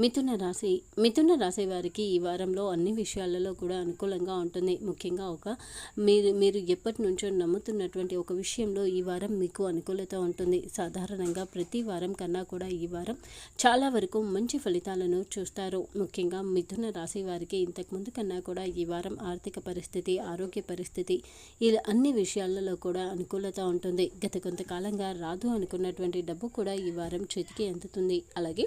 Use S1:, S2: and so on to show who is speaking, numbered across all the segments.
S1: మిథున రాశి మిథున రాశి వారికి ఈ వారంలో అన్ని విషయాలలో కూడా అనుకూలంగా ఉంటుంది. ముఖ్యంగా ఒక మీరు మీరు ఎప్పటి నుంచో నమ్ముతున్నటువంటి ఒక విషయంలో ఈ వారం మీకు అనుకూలత ఉంటుంది. సాధారణంగా ప్రతి వారం కన్నా కూడా ఈ వారం చాలా వరకు మంచి ఫలితాలను చూస్తారు. ముఖ్యంగా మిథున రాశి వారికి ఇంతకుముందు కన్నా కూడా ఈ వారం ఆర్థిక పరిస్థితి ఆరోగ్య పరిస్థితి ఇలా అన్ని విషయాలలో కూడా అనుకూలత ఉంటుంది. గత కొంతకాలంగా రాదు అనుకున్నటువంటి డబ్బు కూడా ఈ వారం చేతికి అందుతుంది. అలాగే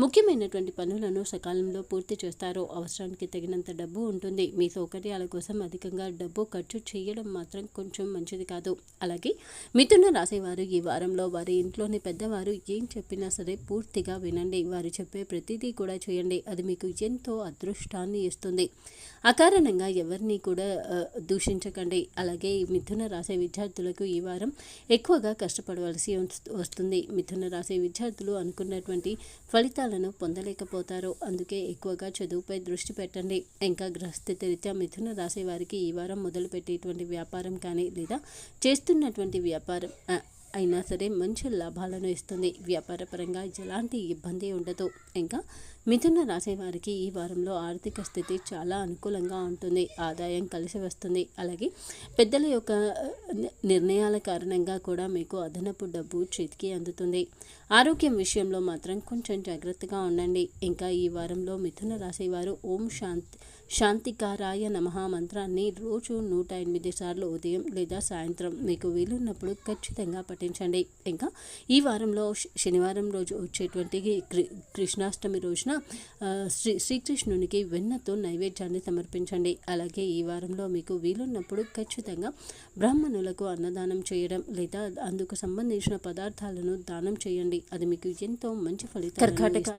S1: ముఖ్యమైనటువంటి పనులను సకాలంలో పూర్తి చేస్తారు అవసరానికి తగినంత డబ్బు ఉంటుంది. మీ సౌకర్యాల కోసం అధికంగా డబ్బు ఖర్చు చేయడం మాత్రం కొంచెం మంచిది కాదు. అలాగే మిథున రాసేవారు ఈ వారంలో వారి ఇంట్లోని పెద్దవారు ఏం చెప్పినా సరే పూర్తిగా వినండి. వారు చెప్పే ప్రతిదీ కూడా చేయండి అది మీకు ఎంతో అదృష్టాన్ని ఇస్తుంది. అకారణంగా ఎవరిని కూడా దూషించకండి. అలాగే మిథున రాసే విద్యార్థులకు ఈ వారం ఎక్కువగా కష్టపడవలసి వస్తు- వస్తుంది. మిథున రాసే విద్యార్థులు అనుకున్నటువంటి ఫలితాలను పొందలే పొందలేకపోతారు అందుకే ఎక్కువగా చదువుపై దృష్టి పెట్టండి. ఇంకా గ్రహస్థితి రీత్యా మిథున రాశి వారికి ఈ వారం మొదలుపెట్టేటువంటి వ్యాపారం కానీ లేదా చేస్తున్నటువంటి వ్యాపారం అయినా సరే మంచి లాభాలను ఇస్తుంది. వ్యాపారపరంగా ఎలాంటి ఇబ్బంది ఉండదు. ఇంకా మిథున రాసే వారికి ఈ వారంలో ఆర్థిక స్థితి చాలా అనుకూలంగా ఉంటుంది. ఆదాయం కలిసి వస్తుంది. అలాగే పెద్దల యొక్క నిర్ణయాల కారణంగా కూడా మీకు అదనపు డబ్బు చేతికి అందుతుంది. ఆరోగ్యం విషయంలో మాత్రం కొంచెం జాగ్రత్తగా ఉండండి. ఇంకా ఈ వారంలో మిథున రాశి వారు ఓం శాంతి శాంతికారాయ నమః మంత్రాన్ని రోజు నూట ఎనిమిది సార్లు ఉదయం లేదా సాయంత్రం మీకు వీలున్నప్పుడు ఖచ్చితంగా పాటించండి ఇంకా ఈ వారంలో శనివారం రోజు వచ్చేటువంటి క్రి కృష్ణాష్టమి రోజున శ్రీ శ్రీకృష్ణునికి వెన్నతో నైవేద్యాన్ని సమర్పించండి. అలాగే ఈ వారంలో మీకు వీలున్నప్పుడు ఖచ్చితంగా బ్రాహ్మణులకు అన్నదానం చేయడం లేదా అందుకు సంబంధించిన పదార్థాలను దానం చేయండి. అది మీకు ఎంతో మంచి ఫలితం
S2: కర్కాటక